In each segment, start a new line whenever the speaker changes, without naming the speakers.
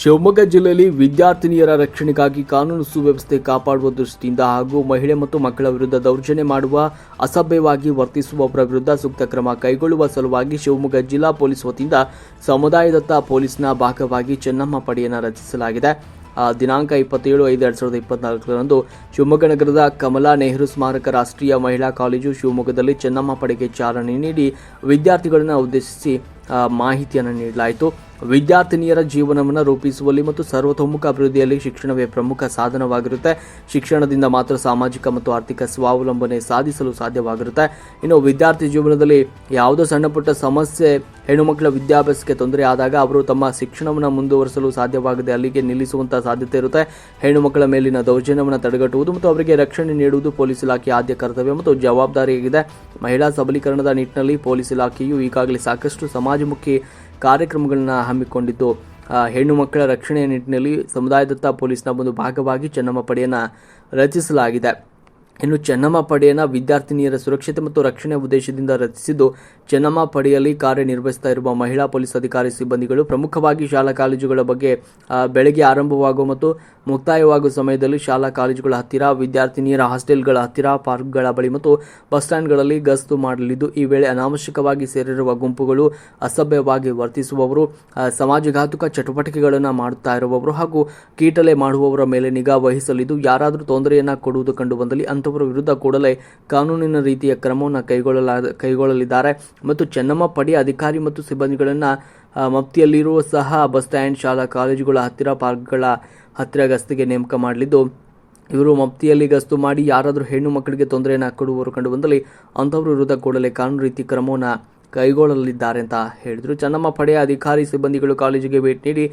ಶಿವಮೊಗ್ಗ ಜಿಲ್ಲೆಯಲ್ಲಿ ವಿದ್ಯಾರ್ಥಿನಿಯರ ರಕ್ಷಣೆಗಾಗಿ ಕಾನೂನು ಸುವ್ಯವಸ್ಥೆ ಕಾಪಾಡುವ ದೃಷ್ಟಿಯಿಂದ ಹಾಗೂ ಮಹಿಳೆ ಮತ್ತು ಮಕ್ಕಳ ವಿರುದ್ಧ ದೌರ್ಜನ್ಯ ಮಾಡುವ, ಅಸಭ್ಯವಾಗಿ ವರ್ತಿಸುವವರ ವಿರುದ್ಧ ಸೂಕ್ತ ಕ್ರಮ ಕೈಗೊಳ್ಳುವ ಸಲುವಾಗಿ ಶಿವಮೊಗ್ಗ ಜಿಲ್ಲಾ ಪೊಲೀಸ್ ವತಿಯಿಂದ ಸಮುದಾಯದತ್ತ ಪೊಲೀಸ್ನ ಭಾಗವಾಗಿ ಚೆನ್ನಮ್ಮ ಪಡೆಯನ್ನು ರಚಿಸಲಾಗಿದೆ. ದಿನಾಂಕ ಇಪ್ಪತ್ತೇಳು ಐದು ಎರಡು ಸಾವಿರದ ಇಪ್ಪತ್ನಾಲ್ಕರಂದು ಶಿವಮೊಗ್ಗ ನಗರದ ಕಮಲಾ ನೆಹರು ಸ್ಮಾರಕ ರಾಷ್ಟ್ರೀಯ ಮಹಿಳಾ ಕಾಲೇಜು ಶಿವಮೊಗ್ಗದಲ್ಲಿ ಚೆನ್ನಮ್ಮ ಪಡೆಗೆ ಚಾಲನೆ ನೀಡಿ ವಿದ್ಯಾರ್ಥಿಗಳನ್ನು ಉದ್ದೇಶಿಸಿ ಮಾಹಿತಿಯನ್ನು ನೀಡಲಾಯಿತು. ವಿದ್ಯಾರ್ಥಿನಿಯರ ಜೀವನವನ್ನು ರೂಪಿಸುವಲ್ಲಿ ಮತ್ತು ಸರ್ವತೋಮುಖ ಅಭಿವೃದ್ಧಿಯಲ್ಲಿ ಶಿಕ್ಷಣವೇ ಪ್ರಮುಖ ಸಾಧನವಾಗಿರುತ್ತೆ. ಶಿಕ್ಷಣದಿಂದ ಮಾತ್ರ ಸಾಮಾಜಿಕ ಮತ್ತು ಆರ್ಥಿಕ ಸ್ವಾವಲಂಬನೆ ಸಾಧಿಸಲು ಸಾಧ್ಯವಾಗಿರುತ್ತೆ. ಇನ್ನು ವಿದ್ಯಾರ್ಥಿ ಜೀವನದಲ್ಲಿ ಯಾವುದೋ ಸಣ್ಣಪುಟ್ಟ ಸಮಸ್ಯೆ, ಹೆಣ್ಣುಮಕ್ಕಳ ವಿದ್ಯಾಭ್ಯಾಸಕ್ಕೆ ತೊಂದರೆ ಆದಾಗ ಅವರು ತಮ್ಮ ಶಿಕ್ಷಣವನ್ನು ಮುಂದುವರಿಸಲು ಸಾಧ್ಯವಾಗದೆ ಅಲ್ಲಿಗೆ ನಿಲ್ಲಿಸುವಂತಹ ಸಾಧ್ಯತೆ ಇರುತ್ತೆ. ಹೆಣ್ಣು ಮಕ್ಕಳ ಮೇಲಿನ ದೌರ್ಜನ್ಯವನ್ನು ತಡೆಗಟ್ಟುವುದು ಮತ್ತು ಅವರಿಗೆ ರಕ್ಷಣೆ ನೀಡುವುದು ಪೊಲೀಸ್ ಇಲಾಖೆಯ ಆದ್ಯ ಕರ್ತವ್ಯ ಮತ್ತು ಜವಾಬ್ದಾರಿಯಾಗಿದೆ. ಮಹಿಳಾ ಸಬಲೀಕರಣದ ನಿಟ್ಟಿನಲ್ಲಿ ಪೊಲೀಸ್ ಇಲಾಖೆಯು ಈಗಾಗಲೇ ಸಾಕಷ್ಟು ಸಮಾಜಮುಖಿ ಕಾರ್ಯಕ್ರಮಗಳನ್ನು ಹಮ್ಮಿಕೊಂಡಿದ್ದು ಹೆಣ್ಣು ಮಕ್ಕಳ ರಕ್ಷಣೆಯ ನಿಟ್ಟಿನಲ್ಲಿ ಸಮುದಾಯದತ್ತ ಪೊಲೀಸ್ನ ಒಂದು ಭಾಗವಾಗಿ ಚೆನ್ನಮ್ಮ ಪಡೆಯನ್ನು ರಚಿಸಲಾಗಿದೆ. ಇನ್ನು ಚೆನ್ನಮ್ಮ ಪಡೆಯನ್ನು ವಿದ್ಯಾರ್ಥಿನಿಯರ ಸುರಕ್ಷತೆ ಮತ್ತು ರಕ್ಷಣೆ ಉದ್ದೇಶದಿಂದ ರಚಿಸಿದ್ದು, ಚೆನ್ನಮ್ಮ ಪಡೆಯಲ್ಲಿ ಕಾರ್ಯನಿರ್ವಹಿಸ್ತಾ ಇರುವ ಮಹಿಳಾ ಪೊಲೀಸ್ ಅಧಿಕಾರಿ ಸಿಬ್ಬಂದಿಗಳು ಪ್ರಮುಖವಾಗಿ ಶಾಲಾ ಕಾಲೇಜುಗಳ ಬಗ್ಗೆ ಬೆಳಗ್ಗೆ ಆರಂಭವಾಗುವ ಮತ್ತು ಮುಕ್ತಾಯವಾಗುವ ಸಮಯದಲ್ಲಿ ಶಾಲಾ ಕಾಲೇಜುಗಳ ಹತ್ತಿರ, ವಿದ್ಯಾರ್ಥಿನಿಯರ ಹಾಸ್ಟೆಲ್ಗಳ ಹತ್ತಿರ, ಪಾರ್ಕ್ಗಳ ಬಳಿ ಮತ್ತು ಬಸ್ ಸ್ಟ್ಯಾಂಡ್ಗಳಲ್ಲಿ ಗಸ್ತು ಮಾಡಲಿದ್ದು, ಈ ವೇಳೆ ಅನಾವಶ್ಯಕವಾಗಿ ಸೇರಿರುವ ಗುಂಪುಗಳು ಅಸಭ್ಯವಾಗಿ ವರ್ತಿಸುವವರು ಸಮಾಜಘಾತುಕ ಚಟುವಟಿಕೆಗಳನ್ನು ಮಾಡುತ್ತಾ ಇರುವವರು ಹಾಗೂ ಕೀಟಲೆ ಮಾಡುವವರ ಮೇಲೆ ನಿಗಾ ವಹಿಸಲಿದ್ದು, ಯಾರಾದರೂ ತೊಂದರೆಯನ್ನ ಕೊಡುವುದು ಕಂಡು ಬಂದಲ್ಲಿ ಅಂಥವರ ವಿರುದ್ಧ ಕೂಡಲೇ ಕಾನೂನಿನ ರೀತಿಯ ಕ್ರಮವನ್ನು ಕೈಗೊಳ್ಳಲ ಕೈಗೊಳ್ಳಲಿದ್ದಾರೆ. ಮತ್ತು ಚೆನ್ನಮ್ಮ ಪಡೆಯ ಅಧಿಕಾರಿ ಮತ್ತು ಸಿಬ್ಬಂದಿಗಳನ್ನು ಮಪ್ತಿಯಲ್ಲಿರುವ ಸಹ ಬಸ್ ಸ್ಟ್ಯಾಂಡ್, ಶಾಲಾ, ಕಾಲೇಜುಗಳ ಹತ್ತಿರ, ಪಾರ್ಕ್ಗಳ ಹತ್ತಿರ ಗಸ್ತಿಗೆ ನೇಮಕ ಮಾಡಲಿದ್ದು, ಇವರು ಮಫ್ತಿಯಲ್ಲಿ ಗಸ್ತು ಮಾಡಿ ಯಾರಾದರೂ ಹೆಣ್ಣು ಮಕ್ಕಳಿಗೆ ತೊಂದರೆಯನ್ನು ಕೊಡುವವರು ಕಂಡು ಬಂದಲ್ಲಿ ಅಂಥವ್ರ ವಿರುದ್ಧ ಕೂಡಲೇ ಕಾನೂನು ರೀತಿ ಕ್ರಮವನ್ನು ಕೈಗೊಳ್ಳಲಿದ್ದಾರೆ ಅಂತ ಹೇಳಿದರು. ಚೆನ್ನಮ್ಮ ಪಡೆಯ ಅಧಿಕಾರಿ, ಸಿಬ್ಬಂದಿಗಳು ಕಾಲೇಜಿಗೆ ಭೇಟಿ ನೀಡಿ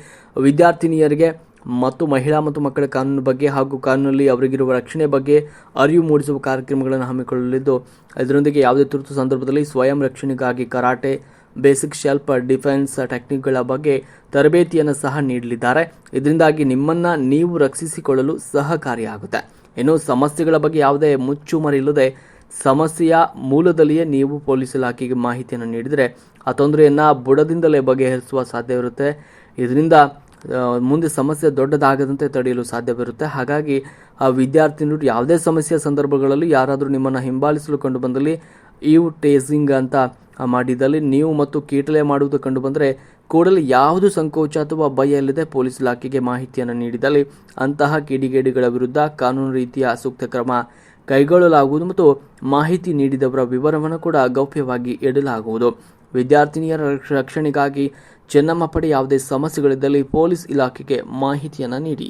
ವಿದ್ಯಾರ್ಥಿನಿಯರಿಗೆ ಮತ್ತು ಮಹಿಳಾ ಮತ್ತು ಮಕ್ಕಳ ಕಾನೂನು ಬಗ್ಗೆ ಹಾಗೂ ಕಾನೂನಲ್ಲಿ ಅವರಿಗಿರುವ ರಕ್ಷಣೆ ಬಗ್ಗೆ ಅರಿವು ಮೂಡಿಸುವ ಕಾರ್ಯಕ್ರಮಗಳನ್ನು ಹಮ್ಮಿಕೊಳ್ಳಲಿದ್ದು, ಇದರೊಂದಿಗೆ ಯಾವುದೇ ತುರ್ತು ಸಂದರ್ಭದಲ್ಲಿ ಸ್ವಯಂ ರಕ್ಷಣೆಗಾಗಿ ಕರಾಟೆ, ಬೇಸಿಕ್ ಶೆಲ್ಫ್ ಡಿಫೆನ್ಸ್ ಟೆಕ್ನಿಕ್ಗಳ ಬಗ್ಗೆ ತರಬೇತಿಯನ್ನು ಸಹ ನೀಡಲಿದ್ದಾರೆ. ಇದರಿಂದಾಗಿ ನಿಮ್ಮನ್ನು ನೀವು ರಕ್ಷಿಸಿಕೊಳ್ಳಲು ಸಹಕಾರಿಯಾಗುತ್ತೆ. ಇನ್ನು ಸಮಸ್ಯೆಗಳ ಬಗ್ಗೆ ಯಾವುದೇ ಮುಚ್ಚುಮರಿ ಇಲ್ಲದೆ ಸಮಸ್ಯೆಯ ಮೂಲದಲ್ಲಿಯೇ ನೀವು ಪೊಲೀಸ್ ಇಲಾಖೆಗೆ ಮಾಹಿತಿಯನ್ನು ನೀಡಿದರೆ ಆ ತೊಂದರೆಯನ್ನು ಬುಡದಿಂದಲೇ ಬಗೆಹರಿಸುವ ಸಾಧ್ಯವಿರುತ್ತೆ. ಇದರಿಂದ ಮುಂದೆ ಸಮಸ್ಯೆ ದೊಡ್ಡದಾಗದಂತೆ ತಡೆಯಲು ಸಾಧ್ಯವಿರುತ್ತೆ ಹಾಗಾಗಿ ಆ ವಿದ್ಯಾರ್ಥಿನಿಯರು ಯಾವುದೇ ಸಮಸ್ಯೆ ಸಂದರ್ಭಗಳಲ್ಲಿ ಯಾರಾದರೂ ನಿಮ್ಮನ್ನು ಹಿಂಬಾಲಿಸಲು ಕಂಡು ಬಂದಲ್ಲಿ ಇವು ಟೇಸಿಂಗ್ ಅಂತ ಮಾಡಿದಲ್ಲಿ ನೀವು ಮತ್ತು ಕೀಟಲೆ ಮಾಡುವುದು ಕಂಡು ಬಂದರೆ ಕೂಡಲೇ ಯಾವುದು ಸಂಕೋಚ ಅಥವಾ ಭಯ ಇಲ್ಲದೆ ಪೊಲೀಸ್ ಇಲಾಖೆಗೆ ಮಾಹಿತಿಯನ್ನು ನೀಡಿದಲ್ಲಿ ಅಂತಹ ಕಿಡಿಗೇಡಿಗಳ ವಿರುದ್ಧ ಕಾನೂನು ರೀತಿಯ ಸೂಕ್ತ ಕ್ರಮ ಕೈಗೊಳ್ಳಲಾಗುವುದು ಮತ್ತು ಮಾಹಿತಿ ನೀಡಿದವರ ವಿವರವನ್ನು ಕೂಡ ಗೌಪ್ಯವಾಗಿ ಇಡಲಾಗುವುದು. ವಿದ್ಯಾರ್ಥಿನಿಯರ ರಕ್ಷ- ರಕ್ಷಣೆಗಾಗಿ ಚೆನ್ನಮ್ಮ ಪಡೆ ಯಾವುದೇ ಸಮಸ್ಯೆಗಳಿದ್ದಲ್ಲಿ ಪೊಲೀಸ್ ಇಲಾಖೆಗೆ ಮಾಹಿತಿಯನ್ನು ನೀಡಿ.